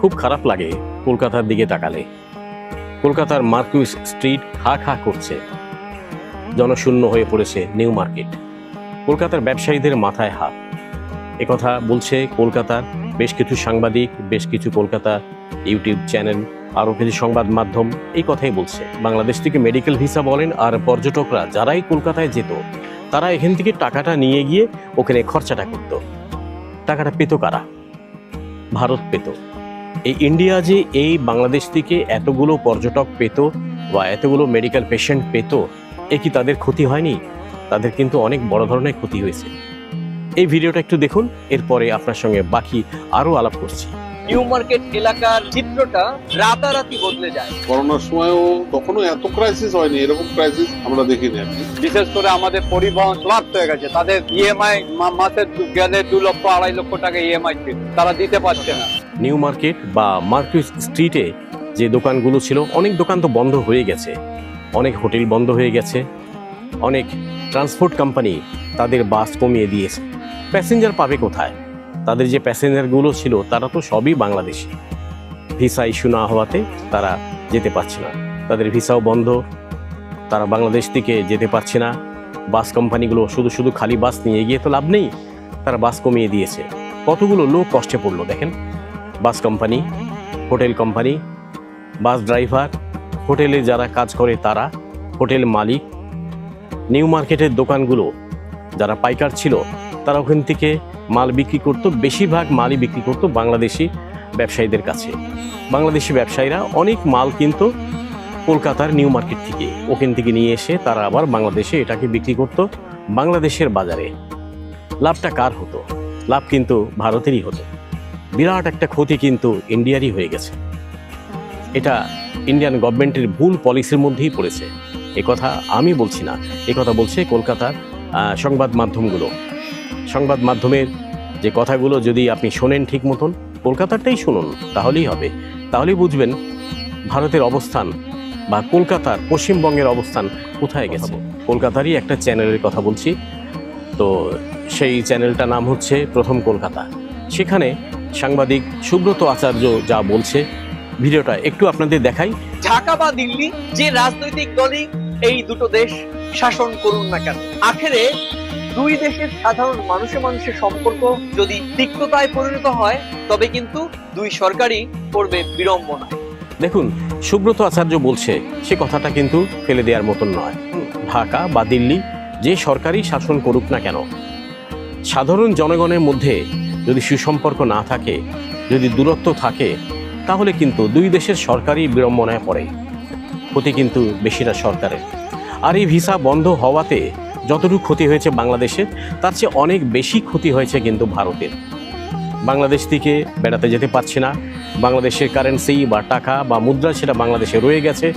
খুব খারাপ লাগে কলকাতার দিকে তাকালে। কলকাতার মার্কুইস স্ট্রিট খা খা করছে। জনশূন্য হয়ে পড়েছে নিউ মার্কেট। কলকাতার ব্যবসায়ীদের মাথায় হাত। একথা বলছে কলকাতার বেশ কিছু সাংবাদিক, বেশ কিছু কলকাতা ইউটিউব চ্যানেল, আরও কিছু সংবাদ মাধ্যম এই কথাই বলছে। বাংলাদেশ থেকে মেডিকেল ভিসা বলেন আর পর্যটকরা যারাই কলকাতায় যেত, তারা এখান থেকে টাকাটা নিয়ে গিয়ে ওখানে খরচাটা করত। টাকাটা পেত কারা? ভারত পেত। এই ইন্ডিয়া যে এই বাংলাদেশ থেকে এতগুলো পর্যটক পেত বা এতগুলো মেডিকেল পেশেন্ট পেত, এ কি তাদের ক্ষতি হয়নি? তাদের কিন্তু অনেক বড় ধরনের ক্ষতি হয়েছে। এই ভিডিওটা একটু দেখুন, এরপরে আপনার সঙ্গে বাকি আরও আলাপ করছি। নিউ মার্কেট এলাকার চিত্রটা রাতারাতি বদলে যায়। করোনার সময়ও তখনও এত ক্রাইসিস হয়নি এরকম ক্রাইসিস আমরা দেখিনি আর বিশেষ করে আমাদের পরিবহন ক্লান্ত হয়ে গেছে তাদের ইএমআই মাসে দু- গেলে দু লক্ষ আড়াই লক্ষ টাকা ইএমআই ছিল তারা দিতে পারছে না। নিউ মার্কেট বা মার্কুইস স্ট্রিটে যে দোকানগুলো ছিল অনেক দোকান তো বন্ধ হয়ে গেছে। অনেক হোটেল বন্ধ হয়ে গেছে। অনেক ট্রান্সপোর্ট কোম্পানি তাদের বাস কমিয়ে দিয়েছে। প্যাসেঞ্জার পাবে কোথায়? তাদের যে প্যাসেঞ্জারগুলো ছিল, তারা তো সবই বাংলাদেশি। ভিসা ইস্যু না হওয়াতে তারা যেতে পারছে না। তাদের ভিসাও বন্ধ। তারা বাংলাদেশ থেকে যেতে পারছে না। বাস কোম্পানিগুলো শুধু শুধু খালি বাস নিয়ে গিয়ে তো লাভ নেই। তারা বাস কমিয়ে দিয়েছে। কতগুলো লোক কষ্টে পড়ল দেখেন। Bus company, hotel company, bus driver, হোটেলে যারা কাজ করে তারা, হোটেল মালিক, নিউ মার্কেটের দোকানগুলো, যারা পাইকার ছিল, তারা ওখান থেকে মাল বিক্রি করতো, বেশিরভাগ মালই বিক্রি করতো বাংলাদেশি ব্যবসায়ীদের কাছে। বাংলাদেশি ব্যবসায়ীরা অনেক মাল কিন্তু কলকাতার নিউ মার্কেট থেকে। ওখান থেকে নিয়ে এসে তারা আবার বাংলাদেশে এটাকে বিক্রি করতো বাংলাদেশের বাজারে। লাভটা কার হতো? লাভ কিন্তু ভারতেরই হতো। বিরাট একটা ক্ষতি কিন্তু ইন্ডিয়ারই হয়ে গেছে। এটা ইন্ডিয়ান গভর্নমেন্টের ভুল পলিসির মধ্যেই পড়েছে। কথা আমি বলছি না। কথা বলছে কলকাতার সংবাদ মাধ্যমগুলো। সংবাদ মাধ্যমের যে কথাগুলো যদি আপনি শোনেন ঠিক মতন কলকাতারটাই শুনুন তাহলেই হবে। তাহলেই বুঝবেন ভারতের অবস্থান বা কলকাতার পশ্চিমবঙ্গের অবস্থান কোথায় গেছে। কলকাতারই একটা চ্যানেলের কথা বলছি। তো সেই চ্যানেলটার নাম হচ্ছে প্রথম কলকাতা। সেখানে সাংবাদিক সুব্রত আচার্য যা বলছে ভিডিওটা একটু আপনাদের দেখাই। ঢাকা বা দিল্লি যে রাজনৈতিক দলই এই দুটো দেশ শাসন করুন না কেন আখেরে দুই দেশের সাধারণ মানুষের মানুষের সম্পর্ক যদি তিক্ততায় পরিণত হয়, তবে কিন্তু দুই সরকারই করবে বিড়ম্বনা। দেখুন, সুব্রত আচার্য বলছে, সে কথাটা কিন্তু ফেলে দেওয়ার মতন নয়। ঢাকা বা দিল্লি যে সরকারি শাসন করুক না কেন, সাধারণ জনগণের মধ্যে যদি সুসম্পর্ক না থাকে, যদি দূরত্ব থাকে, তাহলে কিন্তু দুই দেশের সরকারি বিড়ম্বনায় পড়ে। ক্ষতি কিন্তু বেশিটা সরকারের। আর এই ভিসা বন্ধ হওয়াতে যতটুকু ক্ষতি হয়েছে বাংলাদেশের, তার চেয়ে অনেক বেশি ক্ষতি হয়েছে কিন্তু ভারতের। বাংলাদেশ থেকে বেড়াতে যেতে পারছে না। বাংলাদেশের কারেন্সি বা টাকা বা মুদ্রা সেটা বাংলাদেশে রয়ে গেছে।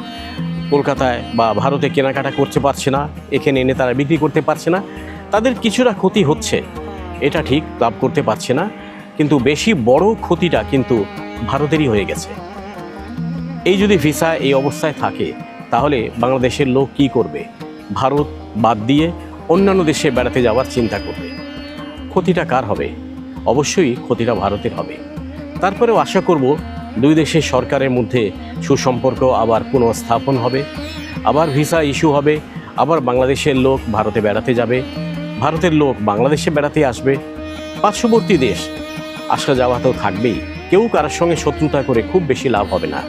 কলকাতায় বা ভারতে কেনাকাটা করতে পারছে না। এখানে এনে তারা বিক্রি করতে পারছে না। তাদের কিছুটা ক্ষতি হচ্ছে। এটা ঠিক, লাভ করতে পারছে না। কিন্তু বেশি বড় ক্ষতিটা কিন্তু ভারতেরই হয়ে গেছে। এই যদি ভিসা এই অবস্থায় থাকে, তাহলে বাংলাদেশের লোক কি করবে? ভারত বাদ দিয়ে অন্যান্য দেশে বেড়াতে যাওয়ার চিন্তা করবে। ক্ষতিটা কার হবে? অবশ্যই ক্ষতিটা ভারতের হবে। তারপরেও আশা করব দুই দেশের সরকারের মধ্যে সুসম্পর্ক আবার পুনঃস্থাপন হবে, আবার ভিসা ইস্যু হবে, আবার বাংলাদেশের লোক ভারতে বেড়াতে যাবে, ভারতের লোক বাংলাদেশে বেড়াতে আসবে। পার্শ্ববর্তী দেশ আসা যাওয়া তো থাকবেই, কেউ কারোর সঙ্গে শত্রুতা করে খুব বেশি লাভ হবে না।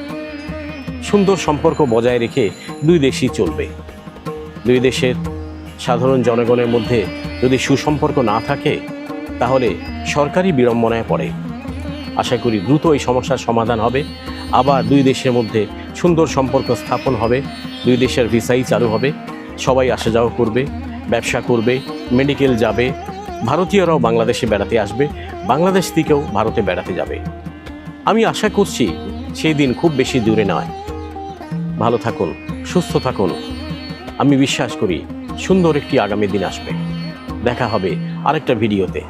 সুন্দর সম্পর্ক বজায় রেখে দুই দেশই চলবে। দুই দেশের সাধারণ জনগণের মধ্যে যদি সুসম্পর্ক না থাকে, তাহলে সরকারি বিড়ম্বনায় পড়ে। আশা করি দ্রুত এই সমস্যার সমাধান হবে। আবার দুই দেশের মধ্যে সুন্দর সম্পর্ক স্থাপন হবে। দুই দেশের ভিসাই চালু হবে। সবাই আসা যাওয়া করবে, ব্যবসা করবে, মেডিকেল যাবে। ভারতীয়রাও বাংলাদেশে বেড়াতে আসবে। বাংলাদেশ থেকেও ভারতে বেড়াতে যাবে। আমি আশা করছি সেই দিন খুব বেশি দূরে নয়। ভালো থাকুন, সুস্থ থাকুন। আমি বিশ্বাস করি সুন্দর একটি আগামী দিন আসবে। দেখা হবে আরেকটা ভিডিওতে।